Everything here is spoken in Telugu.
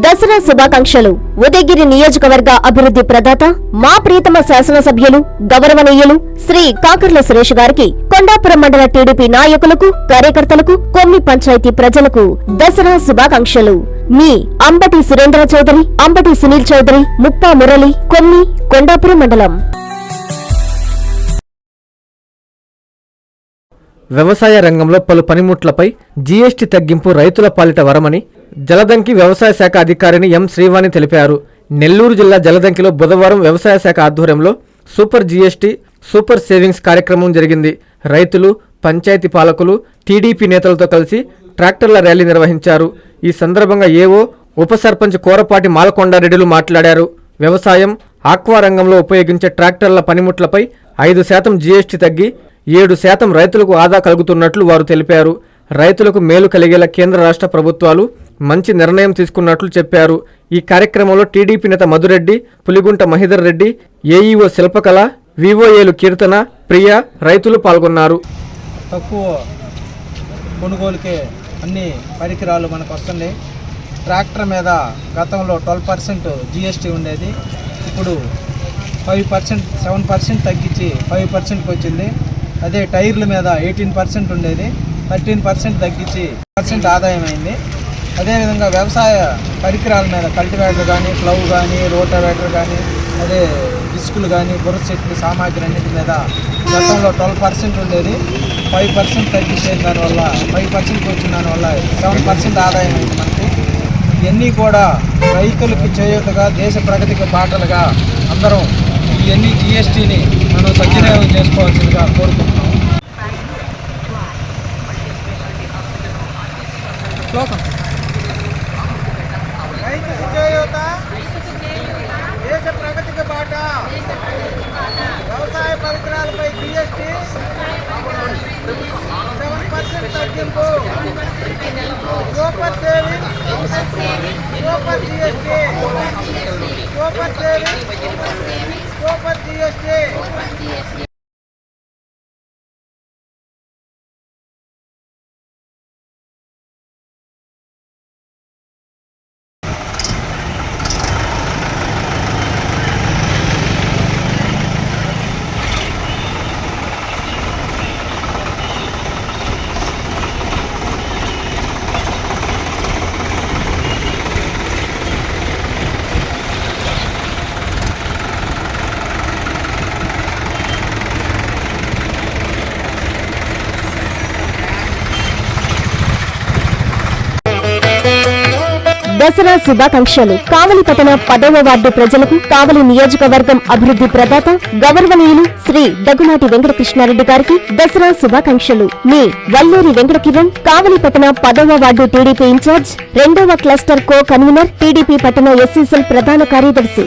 దసరా శుభాకాంక్షలు. ఉదయగిరి నియోజకవర్గ అభివృద్ధి ప్రదాత మా ప్రీతమ శాసనసభ్యులు గౌరవనీయులు శ్రీ కాకర్ల సురేష్ గారికి కొండాపురం మండల టీడీపీ నాయకులకు కార్యకర్తలకు కొమ్మి పంచాయతీ ప్రజలకు దసరా శుభాకాంక్షలు. మీ అంబటి సురేంద్ర చౌదరి అంబటి సునీల్ చౌదరి ముప్పా మురళి కొమ్మి కొండాపురం మండలం. వ్యవసాయ రంగంలో పలు పనిముట్లపై జీఎస్టీ తగ్గింపు రైతుల పాలిట వరమని జలదంకి వ్యవసాయ శాఖ అధికారిని ఎం శ్రీవాణి తెలిపారు. నెల్లూరు జిల్లా జలదంకిలో బుధవారం వ్యవసాయ శాఖ ఆధ్వర్యంలో సూపర్ జీఎస్టీ సూపర్ సేవింగ్స్ కార్యక్రమం జరిగింది. రైతులు పంచాయతీ పాలకులు టీడీపీ నేతలతో కలిసి ట్రాక్టర్ల ర్యాలీ నిర్వహించారు. ఈ సందర్భంగా ఏవో ఉప సర్పంచ్ కోరపాటి మాలకొండారెడ్డిలు మాట్లాడారు. వ్యవసాయం ఆక్వా రంగంలో ఉపయోగించే ట్రాక్టర్ల పనిముట్లపై ఐదు శాతం జీఎస్టీ తగ్గి ఏడు శాతం రైతులకు ఆదా కలుగుతున్నట్లు వారు తెలిపారు. రైతులకు మేలు కలిగేలా కేంద్ర రాష్ట్ర ప్రభుత్వాలు మంచి నిర్ణయం తీసుకున్నట్లు చెప్పారు. ఈ కార్యక్రమంలో టీడీపీ నేత మధురెడ్డి పులిగుంట మహిధర్ రెడ్డి ఏఈఓ శిల్పకళ వివోఏలు కీర్తన ప్రియ రైతులు పాల్గొన్నారు. తక్కువ కొనుగోలుకే అన్ని పరికరాలు మనకు వస్తున్నాయి. ట్రాక్టర్ మీద గతంలో ట్వెల్వ్ పర్సెంట్ జిఎస్టీ ఉండేది. ఇప్పుడు ఫైవ్ పర్సెంట్ సెవెన్ పర్సెంట్ తగ్గించి ఫైవ్ పర్సెంట్కి వచ్చింది. అదే టైర్ల మీద ఎయిటీన్ పర్సెంట్ ఉండేది. థర్టీన్ పర్సెంట్ తగ్గించి పర్సెంట్ ఆదాయం అయింది. అదేవిధంగా వ్యవసాయ పరికరాల మీద కల్టివేటర్ కానీ ప్లవ్ కానీ రోటావేటర్ కానీ అదే డిస్కులు కానీ బుర్ర చెట్లు సామాగ్రి అన్నిటి మీద గతంలో ట్వెల్వ్ పర్సెంట్ ఉండేది. ఫైవ్ పర్సెంట్ తగ్గించేది దానివల్ల ఫైవ్ పర్సెంట్కి వచ్చిన దానివల్ల సెవెన్ పర్సెంట్ ఆదాయం అయింది మనకి. ఇవన్నీ కూడా రైతులకి చేయూతగా దేశ ప్రగతికి బాటలుగా అందరం ఇవన్నీ జిఎస్టీని మనం సద్వినియోగం చేసుకోవాల్సిందిగా కోరుకుంటున్నాం. చేయూత దేశ ప్రగతికి బాట వ్యవసాయ పరికరాలపై జిఎస్టీ సెవెన్ పర్సెంట్ తగ్గింపు super saving super GST super saving super GST Dasara శుభాకాంక్షలు. కావలి పట్టణ పదవ వార్డు ప్రజలకు కావలి నియోజకవర్గం అభివృద్ధి ప్రదాత గౌరవనీయులు శ్రీ దగ్గునాటి వెంకటకృష్ణారెడ్డి గారికి దసరా శుభాకాంక్షలు. మీ వల్లూరి వెంకటకిరణ్ కావలి పట్టణ పదవ వార్డు టీడీపీ ఇన్ఛార్జ్ రెండవ క్లస్టర్ కో కన్వీనర్ టీడీపీ పట్టణ ఎస్సీసెల్ ప్రధాన కార్యదర్శి.